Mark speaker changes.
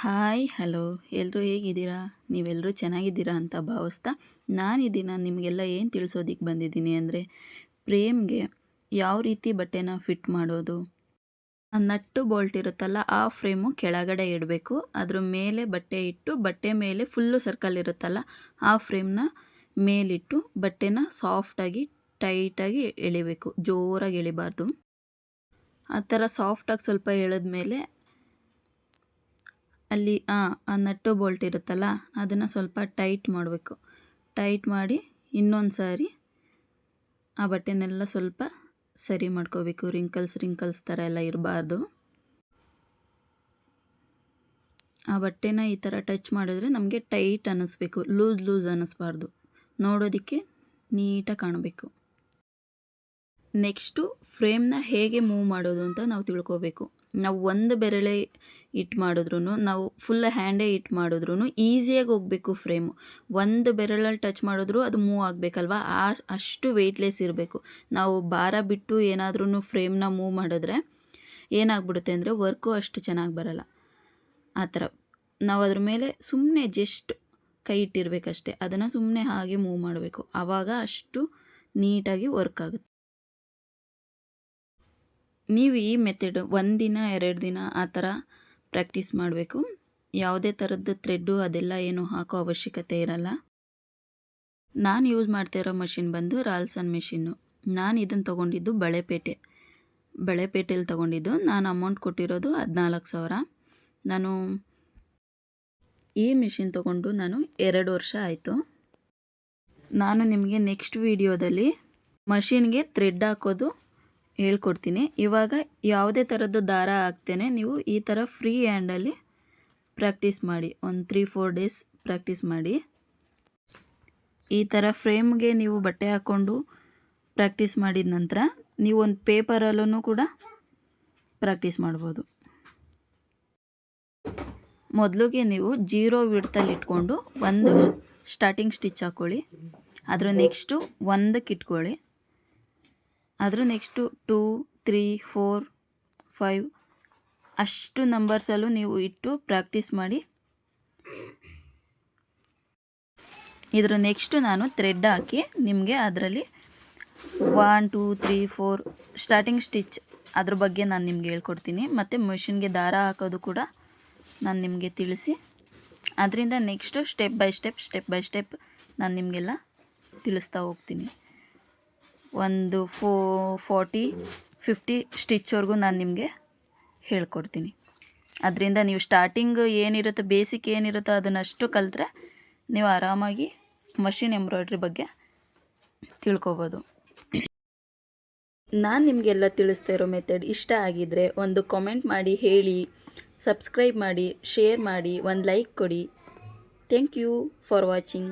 Speaker 1: Hi, hello. ಎಲ್ಲರೂ ಹೇಗಿದ್ದೀರಾ? ನೀವೆಲ್ಲರೂ ಚೆನ್ನಾಗಿದ್ದೀರಾ ಅಂತ ಭಾವಿಸ್ತಾ ನಾನು ಈ ದಿನ ನಿಮಗೆಲ್ಲ ಏನು ತಿಳಿಸೋದಕ್ಕೆ ಬಂದಿದ್ದೀನಿ ಅಂದರೆ ಪ್ರೇಮ್ಗೆ ಯಾವ ರೀತಿ ಬಟ್ಟೆನ ಫಿಟ್ ಮಾಡೋದು? ನಟ್ಟು ಬೋಲ್ಟ್ ಇರುತ್ತಲ್ಲ, ಆ ಫ್ರೇಮು ಕೆಳಗಡೆ ಇಡಬೇಕು. ಅದ್ರ ಮೇಲೆ ಬಟ್ಟೆ ಇಟ್ಟು, ಬಟ್ಟೆ ಮೇಲೆ ಫುಲ್ಲು ಸರ್ಕಲ್ ಇರುತ್ತಲ್ಲ, ಆ ಫ್ರೇಮ್ನ ಮೇಲಿಟ್ಟು ಬಟ್ಟೆನ ಸಾಫ್ಟಾಗಿ ಟೈಟಾಗಿ ಎಳಿಬೇಕು. ಜೋರಾಗಿ ಎಳಿಬಾರ್ದು. ಆ ಥರ ಸಾಫ್ಟಾಗಿ ಸ್ವಲ್ಪ ಎಳೆದ್ಮೇಲೆ ಅಲ್ಲಿ, ಆ ನಟ್ಟು ಬೋಲ್ಟ್ ಇರುತ್ತಲ್ಲ, ಅದನ್ನು ಸ್ವಲ್ಪ ಟೈಟ್ ಮಾಡಬೇಕು. ಟೈಟ್ ಮಾಡಿ ಇನ್ನೊಂದು ಸಾರಿ ಆ ಬಟ್ಟೆನೆಲ್ಲ ಸ್ವಲ್ಪ ಸರಿ ಮಾಡ್ಕೋಬೇಕು. ರಿಂಕಲ್ಸ್ ರಿಂಕಲ್ಸ್ ಥರ ಎಲ್ಲ ಇರಬಾರ್ದು. ಆ ಬಟ್ಟೆನ ಈ ಥರ ಟಚ್ ಮಾಡಿದ್ರೆ ನಮಗೆ ಟೈಟ್ ಅನ್ನಿಸ್ಬೇಕು. ಲೂಸ್ ಲೂಸ್ ಅನ್ನಿಸ್ಬಾರ್ದು. ನೋಡೋದಕ್ಕೆ ನೀಟಾಗಿ ಕಾಣಬೇಕು. ನೆಕ್ಸ್ಟು ಫ್ರೇಮ್ನ ಹೇಗೆ ಮೂವ್ ಮಾಡೋದು ಅಂತ ನಾವು ತಿಳ್ಕೋಬೇಕು. ನಾವು ಒಂದು ಬೆರಳೆ ಇಟ್ಟು ಮಾಡಿದ್ರು ನಾವು ಫುಲ್ ಹ್ಯಾಂಡೇ ಇಟ್ ಮಾಡಿದ್ರು ಈಸಿಯಾಗಿ ಹೋಗಬೇಕು ಫ್ರೇಮು ಒಂದು ಬೆರಳಲ್ಲಿ ಟಚ್ ಮಾಡಿದ್ರು ಅದು ಮೂವ್ ಆಗಬೇಕಲ್ವಾ? ಆ, ಅಷ್ಟು ವೆಯ್ಟ್ಲೆಸ್ ಇರಬೇಕು. ನಾವು ಭಾರ ಬಿಟ್ಟು ಏನಾದ್ರೂ ಫ್ರೇಮ್ನ ಮೂವ್ ಮಾಡಿದ್ರೆ ಏನಾಗ್ಬಿಡುತ್ತೆ ಅಂದರೆ ವರ್ಕು ಅಷ್ಟು ಚೆನ್ನಾಗಿ ಬರಲ್ಲ. ಆ ಥರ. ನಾವು ಅದ್ರ ಮೇಲೆ ಸುಮ್ಮನೆ ಜಸ್ಟ್ ಕೈ ಇಟ್ಟಿರ್ಬೇಕಷ್ಟೆ. ಅದನ್ನು ಸುಮ್ಮನೆ ಹಾಗೆ ಮೂವ್ ಮಾಡಬೇಕು. ಆವಾಗ ಅಷ್ಟು ನೀಟಾಗಿ ವರ್ಕ್ ಆಗುತ್ತೆ. ನೀವು ಈ ಮೆಥಡ್ ಒಂದಿನ, ಎರಡು ದಿನ ಆ ಥರ ಪ್ರಾಕ್ಟೀಸ್ ಮಾಡಬೇಕು. ಯಾವುದೇ ಥರದ್ದು ಥ್ರೆಡ್ಡು ಅದೆಲ್ಲ ಏನು ಹಾಕೋ ಅವಶ್ಯಕತೆ ಇರಲ್ಲ. ನಾನು ಯೂಸ್ ಮಾಡ್ತಾ ಇರೋ ಮಷಿನ್ ಬಂದು ರಾಲ್ಸನ್ ಮೆಷಿನ್ನು ನಾನು ಇದನ್ನು ತೊಗೊಂಡಿದ್ದು ಬಳೆಪೇಟೆ ಬಳೆಪೇಟೆಯಲ್ಲಿ ತೊಗೊಂಡಿದ್ದು ನಾನು ಅಮೌಂಟ್ ಕೊಟ್ಟಿರೋದು ಹದಿನಾಲ್ಕು ಸಾವಿರ. ನಾನು ಈ ಮಿಷಿನ್ ತೊಗೊಂಡು ನಾನು ಎರಡು ವರ್ಷ ಆಯಿತು. ನಾನು ನಿಮಗೆ ನೆಕ್ಸ್ಟ್ ವೀಡಿಯೋದಲ್ಲಿ ಮಷಿನ್ಗೆ ಥ್ರೆಡ್ ಹಾಕೋದು ಹೇಳ್ಕೊಡ್ತೀನಿ. ಇವಾಗ ಯಾವುದೇ ಥರದ್ದು ದಾರ ಹಾಕ್ತೇನೆ ನೀವು ಈ ಥರ ಫ್ರೀ ಹ್ಯಾಂಡಲ್ಲಿ ಪ್ರಾಕ್ಟೀಸ್ ಮಾಡಿ. ಒಂದು ತ್ರೀ ಫೋರ್ ಡೇಸ್ ಪ್ರಾಕ್ಟೀಸ್ ಮಾಡಿ. ಈ ಥರ ಫ್ರೇಮ್ಗೆ ನೀವು ಬಟ್ಟೆ ಹಾಕ್ಕೊಂಡು ಪ್ರಾಕ್ಟೀಸ್ ಮಾಡಿದ ನಂತರ ನೀವು ಒಂದು ಪೇಪರಲ್ಲೂ ಕೂಡ ಪ್ರಾಕ್ಟೀಸ್ ಮಾಡ್ಬೋದು. ಮೊದಲಿಗೆ ನೀವು ಜೀರೋ ವಿಡ್ತಲ್ಲಿ ಇಟ್ಕೊಂಡು ಒಂದು ಸ್ಟಾರ್ಟಿಂಗ್ ಸ್ಟಿಚ್ ಹಾಕ್ಕೊಳ್ಳಿ ಅದರ ನೆಕ್ಸ್ಟು ಒಂದಕ್ಕೆ ಇಟ್ಕೊಳ್ಳಿ ಅದ್ರ next two, three, four, five ಅಷ್ಟು ನಂಬರ್ಸಲ್ಲೂ ನೀವು ಇಟ್ಟು ಪ್ರಾಕ್ಟೀಸ್ ಮಾಡಿ. ಇದರ ನೆಕ್ಸ್ಟು ನಾನು ಥ್ರೆಡ್ ಹಾಕಿ ನಿಮಗೆ ಅದರಲ್ಲಿ one two three four starting stitch ಅದ್ರ ಬಗ್ಗೆ ನಾನು ನಿಮ್ಗೆ ಹೇಳ್ಕೊಡ್ತೀನಿ. ಮತ್ತು ಮಿಷಿನ್ಗೆ ದಾರ ಹಾಕೋದು ಕೂಡ ನಾನು ನಿಮಗೆ ತಿಳಿಸಿ. ಅದರಿಂದ next step by step step by step ನಾನು ನಿಮಗೆಲ್ಲ ತಿಳಿಸ್ತಾ ಹೋಗ್ತೀನಿ. ಒಂದು ಫೋ, ಫೋರ್ಟಿ, ಫಿಫ್ಟಿ ಸ್ಟಿಚ್ವರೆಗೂ ನಾನು ನಿಮಗೆ ಹೇಳ್ಕೊಡ್ತೀನಿ. ಅದರಿಂದ ನೀವು ಸ್ಟಾರ್ಟಿಂಗ್ ಏನಿರುತ್ತೋ ಬೇಸಿಕ್ ಏನಿರುತ್ತೋ ಅದನ್ನಷ್ಟು ಕಲಿತ್ರೆ ನೀವು ಆರಾಮಾಗಿ ಮಷಿನ್ ಎಂಬ್ರಾಯ್ಡ್ರಿ ಬಗ್ಗೆ ತಿಳ್ಕೊಬೋದು. ನಾನು ನಿಮಗೆಲ್ಲ ತಿಳಿಸ್ತಾ ಇರೋ ಮೆಥಡ್ ಇಷ್ಟ ಆಗಿದ್ದರೆ ಒಂದು ಕಾಮೆಂಟ್ ಮಾಡಿ, ಹೇಳಿ ಸಬ್ಸ್ಕ್ರೈಬ್ ಮಾಡಿ ಶೇರ್ ಮಾಡಿ, ಒಂದು ಲೈಕ್ ಕೊಡಿ. Thank you for watching